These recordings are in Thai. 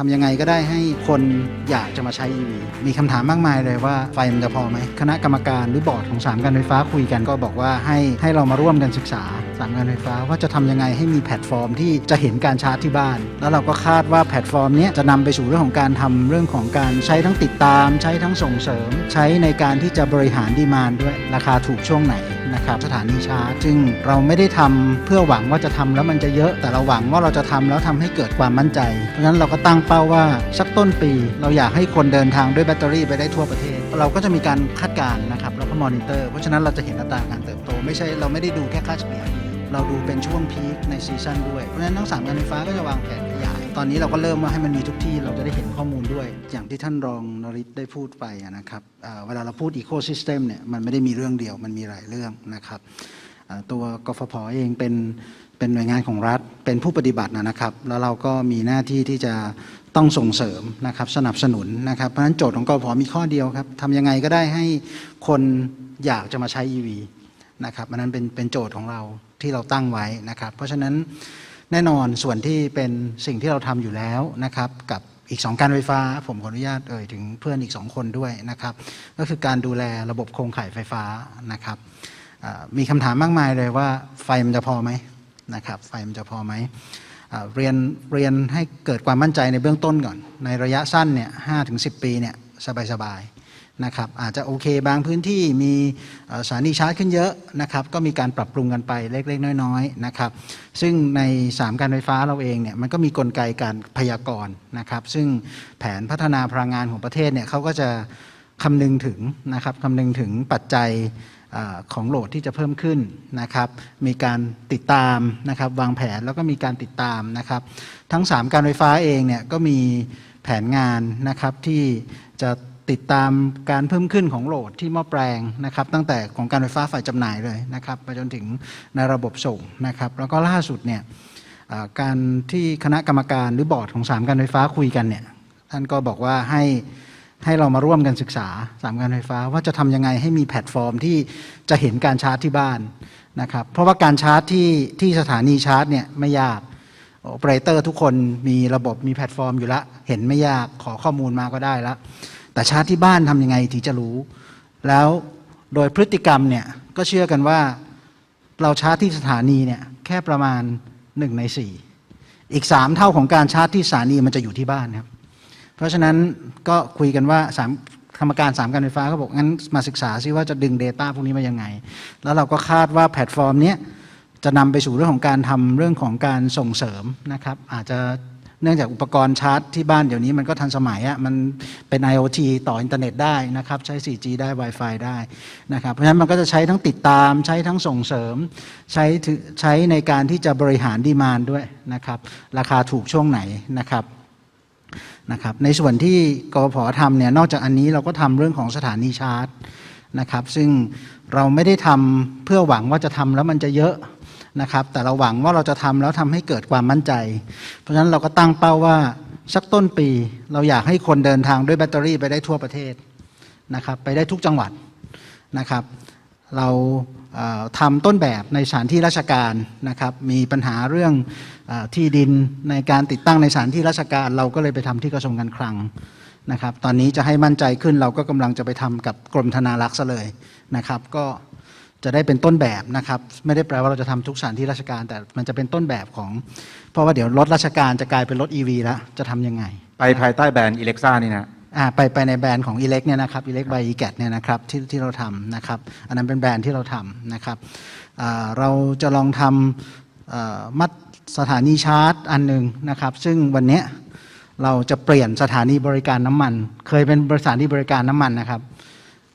ทำยังไงก็ได้ให้คนอยากจะมาใช้ EV มีคำถามมากมายเลยว่าไฟมันจะพอไหม คณะกรรมการหรือบอร์ดของสามการไฟฟ้าคุยกันก็บอกว่าให้ให้เรามาร่วมกันศึกษาสามการไฟฟ้าว่าจะทำยังไงให้มีแพลตฟอร์มที่จะเห็นการชาร์จที่บ้าน แล้วเราก็คาดว่าแพลตฟอร์มนี้จะนำไปสู่เรื่องของการทำเรื่องของการใช้ทั้งติดตาม ใช้ทั้งส่งเสริม ใช้ในการที่จะบริหารดีมานด้วยราคาถูกช่วงไหน นะครับสถานีชาร์จซึ่งเราไม่ได้ทำเพื่อหวังว่าจะทำแล้วมันจะเยอะ แต่เราหวังว่าเราจะทำแล้วทำให้เกิดความมั่นใจ เพราะฉะนั้นเราก็ตั้งเป้าว่าสักต้นปี เราอยากให้คนเดินทางด้วยแบตเตอรี่ไปได้ทั่วประเทศ เราก็จะมีการคาดการณ์นะครับแล้วก็มอนิเตอร์เพราะฉะนั้นเราจะเห็นอัตราการเติบโต ไม่ใช่เราไม่ได้ดูแค่ค่าเฉลี่ยเราดูเป็นช่วงพีคในซีซั่นด้วยเพราะฉะนั้นทั้งสามการไฟฟ้าก็จะวางแผนขยาย ตอนนี้เราก็เริ่มว่าให้มันมีทุกที่เราจะได้เห็นข้อมูลด้วย อย่างที่ท่านรองนริศได้พูดไปนะครับเวลาเราพูดอีโค y ิสเต็มเนี่ยมันไม่ได้มีเรื่องเดียวมันมีหลายเรื่องนะครับตัวกฟผเองเป็นเป็นหน่วยงานของรัฐเป็นผู้ปฏิบัตินะนะครับ แล้วเราก็มีหน้าที่ที่จะต้องส่งเสริมนะครับสนับสนุนนะครับเพราะฉะนั้นโจทย์ของกฟผมีข้อเดียวครับทำยังไงก็ได้ให้คนอยากจะมาใช้ EV นะครับอันนั้นเป็นเป็นโจทย์ของเราที่เราตั้งไว้นะครับ เพราะฉะนั้น แน่นอนส่วนที่เป็นสิ่งที่เราทำอยู่แล้วนะครับกับอีก 2 การไฟฟ้า ผมขออนุญาตเอ่ยถึงเพื่อนอีก 2 คนด้วยนะครับ ก็คือการดูแลระบบโครงข่ายไฟฟ้านะครับมีคำถามมากมายเลยว่าไฟมันจะพอไหมนะครับไฟมันจะพอไหมเรียนเรียนให้เกิดความมั่นใจในเบื้องต้นก่อน ในระยะสั้นเนี่ยห้ถึงสิปีเนี่ยสบายๆ นะครับอาจจะโอเคบางพื้นที่มีสถานีชาร์จขึ้นเยอะนะครับก็มีการปรับปรุงกันไปเล็กๆ น้อยๆนะครับซึ่งใน 3 การไฟฟ้าเราเองเนี่ยมันก็มีกลไกการพยากรณ์นะครับซึ่งแผนพัฒนาพลังงานของประเทศเนี่ยเขาก็จะคำนึงถึงนะครับคำนึงถึงปัจจัยอของโหลดที่จะเพิ่มขึ้นนะครับมีการติดตามนะครับวางแผนแล้วก็มีการติดตามนะครับทั้ง 3 การไฟฟ้าเองเนี่ยก็มีแผนงานนะครับที่จะ ติดตามการเพิ่มขึ้นของโหลดที่หม้อแปลงนะครับ ตั้งแต่ของการไฟฟ้าฝ่ายจำหน่ายเลยนะครับไปจนถึงในระบบส่งนะครับ แล้วก็ล่าสุดเนี่ยการที่คณะกรรมการหรือบอร์ดของ3การไฟฟ้าคุยกันเนี่ยท่านก็บอกว่าให้ให้เรามาร่วมกันศึกษาสามการไฟฟ้า ว่าจะทำยังไงให้มีแพลตฟอร์มที่จะเห็นการชาร์จที่บ้านนะครับ เพราะว่าการชาร์จที่ที่สถานีชาร์จเนี่ยไม่ยากโอเปอเรเตอร์ทุกคนมีระบบมีแพลตฟอร์มอยู่ล้วเห็นไม่ยากขอข้อมูลมาก็ได้แล้ว แต่ชาร์จที่บ้านทำยังไงถึงจะรู้ แล้วโดยพฤติกรรมเนี่ยก็เชื่อกันว่าเราชาร์จที่สถานีเนี่ยแค่ประมาณ 1 ใน 4 อีก 3 เท่าของการชาร์จที่สถานีมันจะอยู่ที่บ้านครับ เพราะฉะนั้นก็คุยกันว่าสามกรรมการสามการไฟฟ้าก็บอกงั้นมาศึกษาซิว่าจะดึง Data พวกนี้มายังไง แล้วเราก็คาดว่าแพลตฟอร์มเนี้ยจะนำไปสู่เรื่องของการทำเรื่องของการส่งเสริมนะครับ อาจจะ เนื่องจากอุปกรณ์ชาร์จที่บ้านเดี๋ยวนี้มันก็ทันสมัยอะมันเป็น IoT ต่ออินเทอร์เน็ตได้นะครับใช้ 4G ได้ Wi-Fi ได้นะครับเพราะฉะนั้นมันก็จะใช้ทั้งติดตาม ใช้ทั้งส่งเสริม ใช้ถึใช้ในการที่จะบริหารดีมานด้วยนะครับราคาถูกช่วงไหนนะครับนะครับในส่วนที่กพทำเนี่ยนอกจากอันนี้เราก็ทำเรื่องของสถานีชาร์จนะครับซึ่งเราไม่ได้ทำเพื่อหวังว่าจะทำแล้วมันจะเยอะ นะครับ แต่เราหวังว่าเราจะทำแล้วทำให้เกิดความมั่นใจ เพราะฉะนั้นเราก็ตั้งเป้าว่าสักต้นปี เราอยากให้คนเดินทางด้วยแบตเตอรี่ไปได้ทั่วประเทศนะครับ ไปได้ทุกจังหวัดนะครับ เราเอ่อทำต้นแบบในสถานที่ราชการนะครับ มีปัญหาเรื่องอที่ดินในการติดตั้งในสถานที่ราชการ เราก็เลยไปทำที่กระทรวงการคลังนะครับ ตอนนี้จะให้มั่นใจขึ้นเราก็กำลังจะไปทำกับกรมธนารักษ์ซะเลยนะครับ ก็ จะได้เป็นต้นแบบนะครับ ไม่ได้แปลว่าเราจะทำทุกสถานที่ราชการ แต่มันจะเป็นต้นแบบของ เพราะว่าเดี๋ยวรถราชการจะกลายเป็นรถ EV แล้วจะทำยังไง ไปภายใต้แบรนด์อิเล็กซ่านี่นะอ่าไปไปในแบรนด์ของ e l e c เนี่ยนะครับ e l e c by e g a t เนี่ยนะครับที่ที่เราทำนะครับอันนั้นเป็นแบรนด์ที่เราทำนะครับอ่าเราจะลองทำเอ่อมัดสถานีชาร์จอันหนึ่งนะครับ ซึ่งวันเนี้ยเราจะเปลี่ยนสถานีบริการน้ำมัน เคยเป็นบริษัทที่บริการน้ำมันนะครับ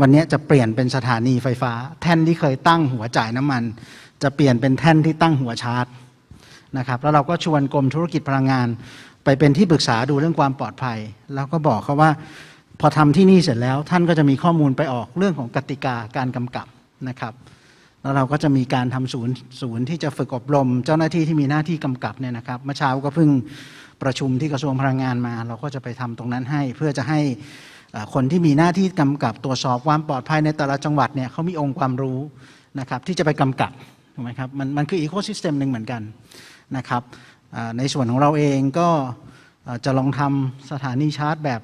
วันนี้จะเปลี่ยนเป็นสถานีไฟฟ้า แท่นที่เคยตั้งหัวจ่ายน้ำมัน จะเปลี่ยนเป็นแท่นที่ตั้งหัวชาร์จนะครับแล้วเราก็ชวนกรมธุรกิจพลังงาน ไปเป็นที่ปรึกษาดูเรื่องความปลอดภัย แล้วก็บอกเขาว่า พอทำที่นี่เสร็จแล้ว ท่านก็จะมีข้อมูลไปออกเรื่องของกติกาการกำกับนะครับ แล้วเราก็จะมีการทำศูนย์ศูนย์ที่จะฝึกอบรม เจ้าหน้าที่ที่มีหน้าที่กำกับเนี่ยนะครับเมื่อเช้าก็เพิ่งประชุมที่กระทรวงพลังงานมา เราก็จะไปทำตรงนั้นให้เพื่อจะให้ คนที่มีหน้าที่กำกับตรวจสอบความปลอดภัยในแต่ละจังหวัดเนี่ยเขามีองค์ความรู้นะครับที่จะไปกำกับถูกไหมครับมันมันคืออีโคซิสเต็มหนึ่งเหมือนกันนะครับในส่วนของเราเองก็จะลองทำสถานีชาร์จแบบ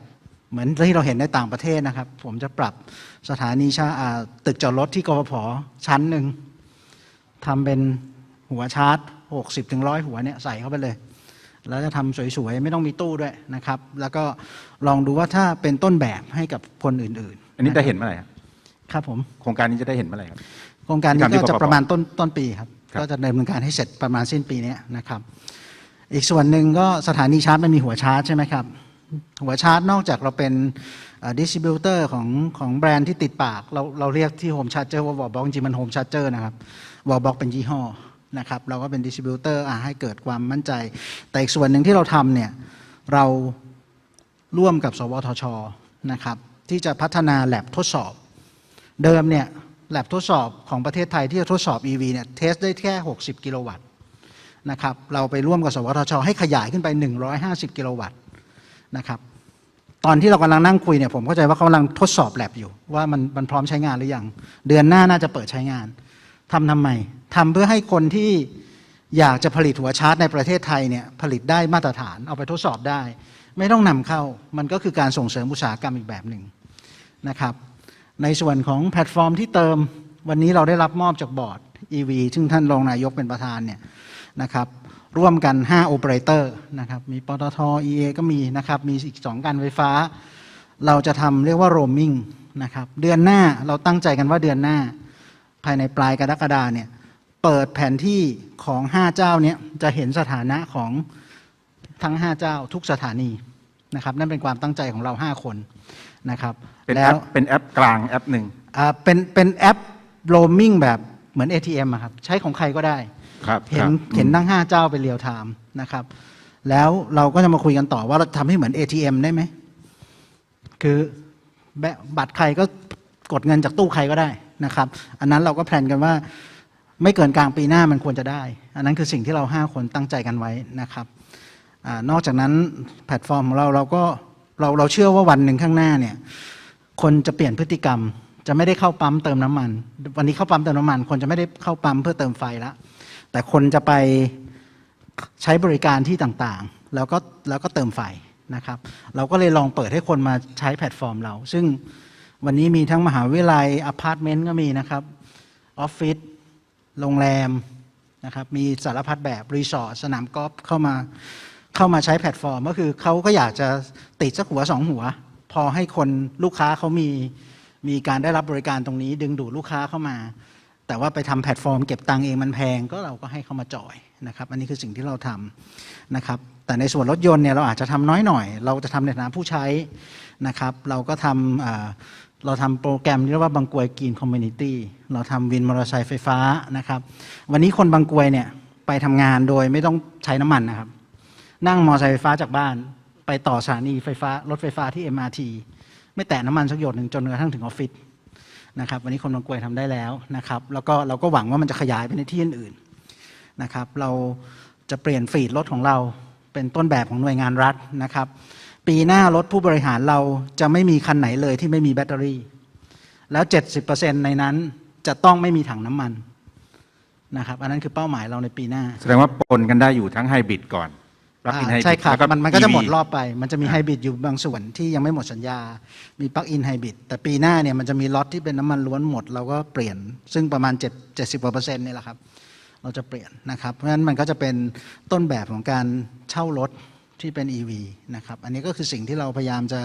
เหมือนที่เราเห็นในต่างประเทศนะครับ ผมจะปรับสถานีชาร์จตึกจอดรถที่กฟผชั้นหนึ่งทำเป็นหัวชาร์จ 60ถึง100 หัวเนี่ยใส่เข้าไปเลย แล้วจะทำสวยๆ ไม่ต้องมีตู้ด้วยนะครับ แล้วก็ลองดูว่าถ้าเป็นต้นแบบให้กับคนอื่นๆอันนี้จะเห็นเมื่อไหร่ครับครับผมโครงการนี้จะได้เห็นเมื่อไหร่ครับโครงการนี้ที่ทำที่ก็จะกฟผประมาณต้นต้นปีครับครับก็จะดำเนินการให้เสร็จประมาณสิ้นปีเนี้ยนะครับ อีกส่วนหนึ่งก็สถานีชาร์จมันมีหัวชาร์จใช่ไหมครับ หัวชาร์จนอกจากเราเป็นดิสติบิวเตอร์ของของแบรนด์ที่ติดปาก เราเราเรียกที่โฮมชาร์เจอร์ว่าวอลบ็อกจริงๆมันโฮมชาร์เจอร์นะครับวอลบ็อกเป็นยี่ห้อ นะครับเราก็เป็นดิสติบิวเตอร์ให้เกิดความมั่นใจ แต่อีกส่วนหนึ่งที่เราทำเนี่ยเราร่วมกับ สวทชนะครับที่จะพัฒนาแลบทดสอบ เดิมเนี่ยแลบทดสอบของประเทศไทยที่จะทดสอบ EV เนี่ยเทสได้แค่ 60 กิโลวัตต์นะครับเราไปร่วมกับ สวทช ให้ขยายขึ้นไป 150 กิโลวัตต์นะครับตอนที่เรากำลังนั่งคุยเนี่ยผมเข้าใจว่าเขากำลังทดสอบแลบอยู่ ว่ามันมันพร้อมใช้งานหรือยัง เดือนหน้าน่าจะเปิดใช้งานทำทำไมทำเพื่อให้คนที่อยากจะผลิตหัวชาร์จในประเทศไทยเนี่ยผลิตได้มาตรฐานเอาไปทดสอบได้ ไม่ต้องนำเข้ามันก็คือการส่งเสริมอุตสาหกรรมอีกแบบหนึ่งนะครับ ในส่วนของแพลตฟอร์มที่เติมวันนี้เราได้รับมอบจากบอร์ด EV ซึ่งท่านรองนายกเป็นประธานเนี่ยนะครับร่วมกัน 5 โอเปอเรเตอร์นะครับมีปตท EA ก็มีนะครับมีอีก 2 การไฟฟ้า เราจะทำเรียกว่าโรมมิ่งนะครับเดือนหน้าเราตั้งใจกันว่าเดือนหน้า ภายในปลายกรกฎาเนี่ย เปิดแผนที่ของ5เจ้าเนี้ยจะเห็นสถานะของทั้ง5เจ้าทุกสถานีนะครับ นั่นเป็นความตั้งใจของเรา5คนนะครับเป็นแล้แอวปเป็นแอปกลางแอปหนึ่งอ่าเป็นเป็นแอปโรมมิ่งแบบเหมือน ATM อะครับใช้ของใครก็ได้ครับเห็นครับเห็นทั้ง5เจ้าเป็นเรียลไทม์นะครับ แล้วเราก็จะมาคุยกันต่อว่าเราทำให้เหมือน ATM ได้ไหมคือแบะบัตรใครก็กดเงินจากตู้ใครก็ได้นะครับ อันนั้นเราก็แพลนกันว่า ไม่เกินกลางปีหน้ามันควรจะได้ อันนั้นคือสิ่งที่เรา 5 คนตั้งใจกันไว้นะครับอนอกจากนั้นแพลตฟอร์มของเราเราก็เราเราเชื่อว่าวันหนึ่งข้างหน้าเนี่ยคนจะเปลี่ยนพฤติกรรม จะไม่ได้เข้าปั๊มเติมน้ำมัน วันนี้เข้าปั๊มเติมน้ำมัน คนจะไม่ได้เข้าปั๊มเพื่อเติมไฟละแต่คนจะไปใช้บริการที่ต่างๆ แล้วก็แล้วก็เติมไฟนะครับ เราก็เลยลองเปิดให้คนมาใช้แพลตฟอร์มเรา ซึ่งวันนี้มีทั้งมหาวิทยาลัยอพาร์ตเมนต์ก็มีนะครับออฟฟิศ โรงแรมนะครับมีสารพัดแบบรีสอร์ทสนามกอล์ฟเข้ามาเข้ามาใช้แพลตฟอร์ม ก็คือเขาก็อยากจะติดสักหัวสองหัว พอให้คนลูกค้าเขามีมีการได้รับบริการตรงนี้ ดึงดูดลูกค้าเข้ามา แต่ว่าไปทำแพลตฟอร์มเก็บตังค์เองมันแพงก็เราก็ให้เขามาจอยนะครับอันนี้คือสิ่งที่เราทำนะครับแต่ในส่วนรถยนต์เนี่ยเราอาจจะทำน้อยหน่อย เราจะทำในฐานะผู้ใช้นะครับ เราก็ทำ เราทำโปรแกรมเรียกว่าบางกวยกรีนคอมมูนิตี้เราทำวินมอเตอร์ไซค์ไฟฟ้านะครับ วันนี้คนบางกวยเนี่ยไปทำงานโดยไม่ต้องใช้น้ำมันนะครับ นั่งมอเตอร์ไซค์ไฟฟ้าจากบ้าน ไปต่อสถานีไฟฟ้ารถไฟฟ้าที่ MRT ไม่แตะน้ำมันสักหยดหนึ่งจนกระทั่งถึงออฟฟิศนะครับ วันนี้คนบางกวยทำได้แล้วนะครับ แล้วก็เราก็หวังว่ามันจะขยายไปในที่อื่นๆนะครับ เราจะเปลี่ยนฟีดรถของเราเป็นต้นแบบของหน่วยงานรัฐนะครับ ปีหน้ารถผู้บริหารเราจะไม่มีคันไหนเลยที่ไม่มีแบตเตอรี่ แล้ว 70%ในนั้นจะต้องไม่มีถังน้ำมันนะครับอันนั้นคือเป้าหมายเราในปีหน้า แสดงว่าปนกันได้อยู่ทั้งไฮบริดก่อนปลั๊กอินไฮอ่าบริดใช่ครับแล้วมันมันก็จะ EV หมดรอบไป มันจะมีไฮบริดอยู่บางส่วนที่ยังไม่หมดสัญญา มีปลั๊กอินไฮบริดแต่ปีหน้าเนี่ยมันจะมีล็อตที่เป็นน้ำมันล้วนหมดเราก็เปลี่ยน ซึ่งประมาณ7 70กว่าเปอร์เซ็นต์นี่แหละครับ เราจะเปลี่ยนนะครับ เพราะฉะนั้นมันก็จะเป็นต้นแบบของการเช่ารถ ที่เป็น EV นะครับอันนี้ก็คือสิ่งที่เราพยายามจะ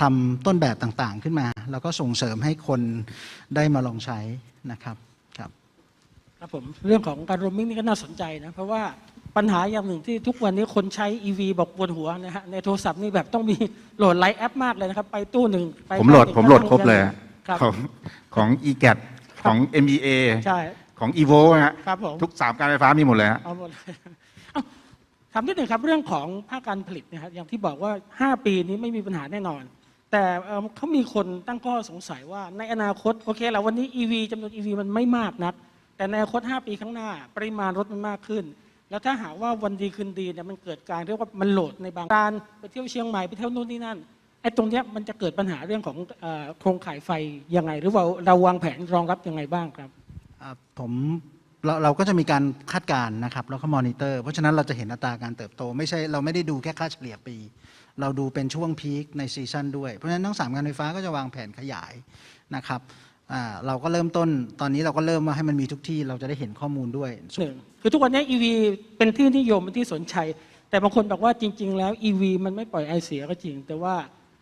ทำต้นแบบต่างๆ ขึ้นมา แล้วก็ส่งเสริมให้คนได้มาลองใช้นะครับครับครับผมเรื่องของการโรมมิ่งนี่ก็น่าสนใจนะ เพราะว่าปัญหาอย่างหนึ่งที่ทุกวันนี้คนใช้ EV บอกปวดหัวนะฮะในโทรศัพท์นี่แบบต้องมีโหลดไลน์แอปมากเลยนะครับ ไปตู้หนึ่งไปผมโหลดบ้านผมโหลดก็ครบเลยครับของของ e g a t ของ MEA ใช่ของ evo นะฮะครับผมทุกสามการไฟฟ้ามีหมดเลยฮะเอาหมดเลย เอ้าถามนิดหนึ่งครับเรื่องของภาคการผลิตนะครับอย่างที่บอกว่า 5 ปีนี้ไม่มีปัญหาแน่นอน แต่เอิ่มเขามีคนตั้งข้อสงสัยว่าในอนาคตโอเคแล้ววันนี้ EV จำนวน EV มันไม่มากนัก แต่ในอนาคต 5 ปีข้างหน้า ปริมาณรถมันมากขึ้น แล้วถ้าหากว่าวันดีคืนดีเนี่ยมันเกิดการเรียกว่ามันโหลดในบางการไปเที่ยวเชียงใหม่ไปเที่ยวนู่นนี่นั่นไอ้ตรงเนี้ยมันจะเกิดปัญหาเรื่องของเอ่อโครงข่ายไฟยังไง หรือว่าเราวางแผนรองรับยังไงบ้างครับ อ่าผม เราเราก็จะมีการคาดการณ์นะครับแล้วก็มอนิเตอร์ เพราะฉะนั้นเราจะเห็นอัตราการเติบโต ไม่ใช่เราไม่ได้ดูแค่ค่าเฉลี่ยปี เราดูเป็นช่วงพีคในซีซั่นด้วย เพราะฉะนั้นทั้งสามการไฟฟ้าก็จะวางแผนขยายนะครับเราก็เริ่มต้นตอนนี้เราก็เริ่มว่าให้มันมีทุกที่เราจะได้เห็นข้อมูลด้วยหนึ่งคือทุกวันนี้ EV เป็นที่นิยมเป็นที่สนใจแต่บางคนบอกว่าจริง ๆ แล้ว EV มันไม่ปล่อยไอเสียก็จริง แต่ว่า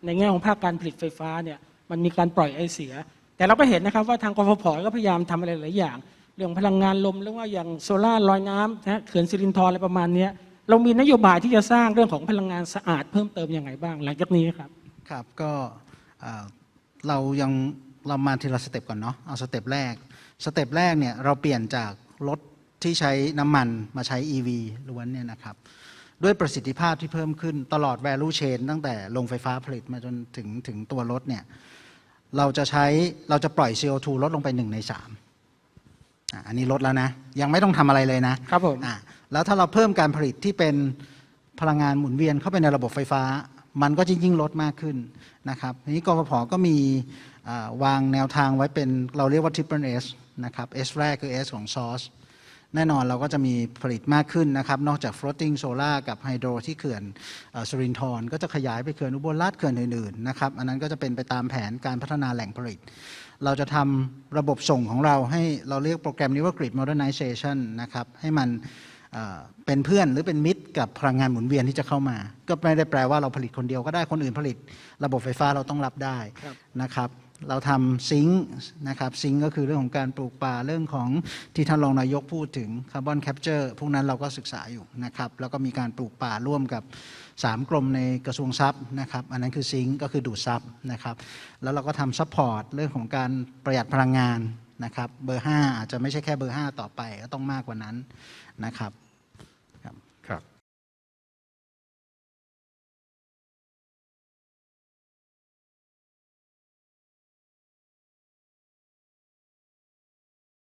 ในแง่ของภาคการผลิตไฟฟ้าเนี่ยมันมีการปล่อยไอเสีย แต่เราก็เห็นนะครับว่าทางกฟผก็พยายามทำอะไรหลายอย่าง เรื่องพลังงานลมหรือว่าอย่างโซลาร์ลอยน้ำนะเขื่อนสิรินธรอะไรประมาณนี้เรามีนโยบายที่จะสร้างเรื่องของพลังงานสะอาดเพิ่มเติมยังไงบ้าง หลังจากนี้ครับครับก็เอ่อเรายังเรามาทีละสเต็ปก่อนเนาะเอาสเต็ปแรกสเต็ปแรกเนี่ยเราเปลี่ยนจากรถที่ใช้น้ำมันมาใช้ EV ล้วนเนี่ยนะครับด้วยประสิทธิภาพที่เพิ่มขึ้นตลอด value chain ตั้งแต่โรงไฟฟ้าผลิตมาจนถึงถึงตัวรถเนี่ยเราจะใช้เราจะปล่อย CO2 ลดลงไป 1 ใน 3 อะอันนี้ลดแล้วนะ ยังไม่ต้องทำอะไรเลยนะครับผมอะแล้วถ้าเราเพิ่มการผลิตที่เป็นพลังงานหมุนเวียนเข้าไปในระบบไฟฟ้า มันก็จะยิ่งลดมากขึ้นนะครับทีนี้กฟผก็มีอ่าวางแนวทางไว้เป็นเราเรียกว่า Triple S นะครับ S แรกคือ S ของ Source แน่นอนเราก็จะมีผลิตมากขึ้นนะครับ นอกจาก floating solar กับไฮโดรที่เขื่อนเอ่อสุรินทร์ก็จะขยายไปเขื่อนอุบลราชเขื่อนอื่นๆนะครับ อันนั้นก็จะเป็นไปตามแผนการพัฒนาแหล่งผลิต เราจะทำระบบส่งของเราให้เราเรียกโปรแกรมนี้ว่า grid modernization นะครับ ให้มันเอ่อเป็นเพื่อนหรือเป็นมิตรกับพลังงานหมุนเวียนที่จะเข้ามา ก็ไม่ได้แปลว่าเราผลิตคนเดียวก็ได้คนอื่นผลิต ระบบไฟฟ้าเราต้องรับได้ครับนะครับ เราทำซิงค์นะครับซิงค์ก็คือเรื่องของการปลูกป่าเรื่องของที่ท่านรองนายกพูดถึงคาร์บอนแคปเจอร์พวกนั้นเราก็ศึกษาอยู่นะครับ แล้วก็มีการปลูกป่าร่วมกับ 3 กรมในกระทรวงทรัพย์นะครับอันนั้นคือซิงค์ก็คือดูดซับนะครับแล้วเราก็ทำซัพพอร์ตเรื่องของการประหยัดพลังงานนะครับเบอร์ 5 อาจจะไม่ใช่แค่เบอร์ 5 ต่อไปก็ต้องมากกว่านั้นนะครับ